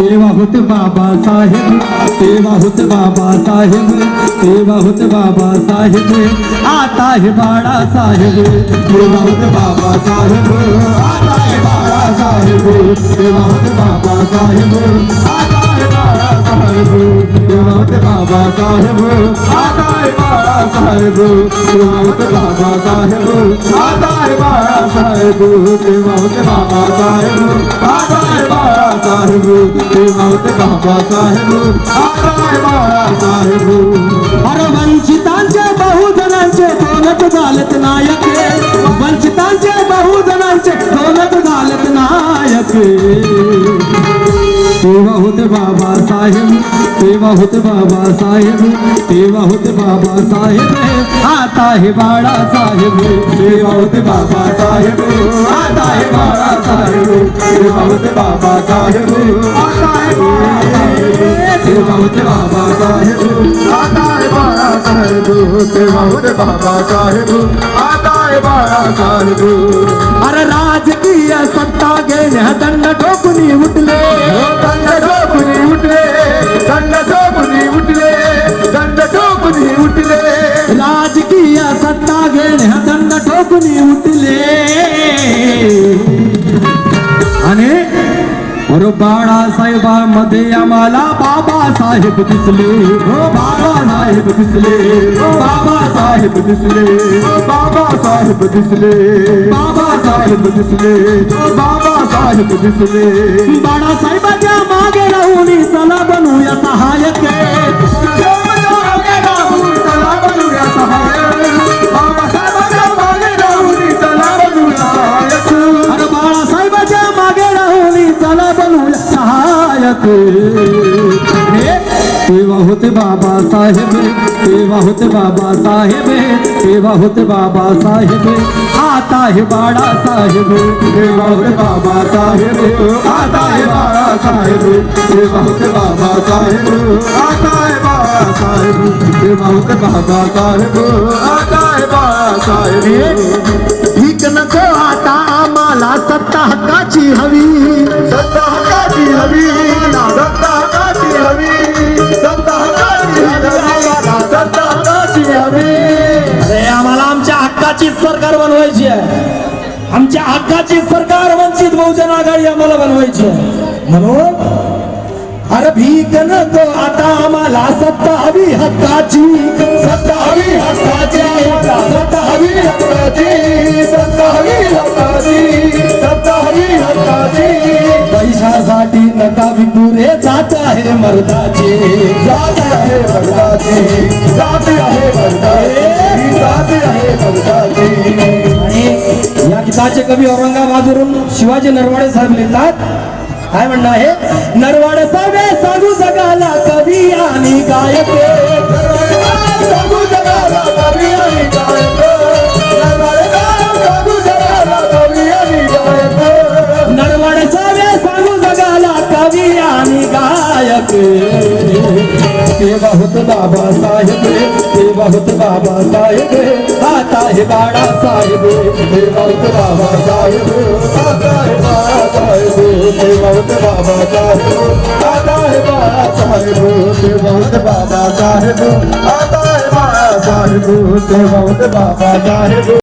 तेव्हा होते बाबासाहेब तेव्हा होते बाबासाहेब तेव्हा होते बाबासाहेब आता हे बाळासाहेब तेव्हा होते बाबासाहेब आता हे बाळासाहेब तेव्हा होते बाबासाहेब आता हे बाळासाहेब तेव्हा होते बाबासाहेब आता हे बाळासाहेब तेव्हा होते बाबासाहेब आता हे बाळासाहेब तेव्हा होते बाबासाहेब आता हे साहेब ते माऊत बाबा साहेब. आराय बाळा साहेब. अरे वंचितांचे बहुजनांचे दौलत झालेत नायक. वंचितांचे बहुजनांचे दौलत झालेत नायक. तेव्हा होते बाबासाहेब तेव्हा होते बाबासाहेब तेव्हा होते बाबासाहेब आता हे बाळासाहेब तेव्हा होते बाबासाहेब आता हे बाळासाहेब तेव्हा होते बाबासाहेब आता हे बाळासाहेब तेव्हा होते बाबासाहेब आता हे तेव्हा होते बाबासाहेब आता हे बाळासाहेब अरे राजकीय सत्ता घेण्या उठले। राजकीय सत्ता घेण्या दंड ठोकून उठले. आणि अरे बाळासाहेबांमध्ये आम्हाला बाबासाहेब दिसले. हो, बाबासाहेब दिसले. हो, बाबासाहेब दिसले. हो, बाबासाहेब दिसले. बाबासाहेब दिसले. बाबासाहेब दिसले. बाळासाहेबाच्या मागे राहून चला बनूया सहाय्यक. राहून चला बनूया सहाय्यक हे तेव्हा होते बाबासाहेब तेव्हा होते बाबासाहेब तेव्हा होते बाबासाहेब आता हे बाळासाहेब तेव्हा होते बाबासाहेब आता हे बाळासाहेब तेव्हा होते बाबासाहेब आता हे बाळासाहेब तेव्हा होते बाबासाहेब आता हे बाळासाहेब ठीक नको आता आम्हाला सत्ता हक्काची हवी। हवी. सत्ता हक्काची हवी. सत्ता हवी. हवी. अरे आम्हाला आमच्या हक्काची सरकार बनवायची आहे. आमच्या हक्काची सरकार वंचित बहुजन आघाडी आम्हाला बनवायची आहे. म्हणून अरे भीक नको आता आम्हाला सत्ता हवी हक्काची. सत्ता हवी हक्काची. सत्ता हवी हक्काची. सत्ता हवी जात आहे मर्दाची जात आहे मर्दाची जात आहे मर्दाची जात आहे मर्दाची. आणि या गीताचे कवी औरंगाबादवरून शिवाजी नरवाडे साहेब लिहितात. काय म्हणणं आहे? नरवाड साहेब सांगू जगाला कवी आणि गायक. गायक बाबा होत बाबासाहेब बहुत बाबा बाबासाहेब आता है बाड़ा हे बाळासाहेब तेव्हा होत बाबासाहेब आता हे बाळासाहेब तेव्हा होत बाबासाहेब आता हे बाळासाहेब तेव्हा होत बाबासाहेब आता हे बाळासाहेब तेव्हा होत बाबासाहेब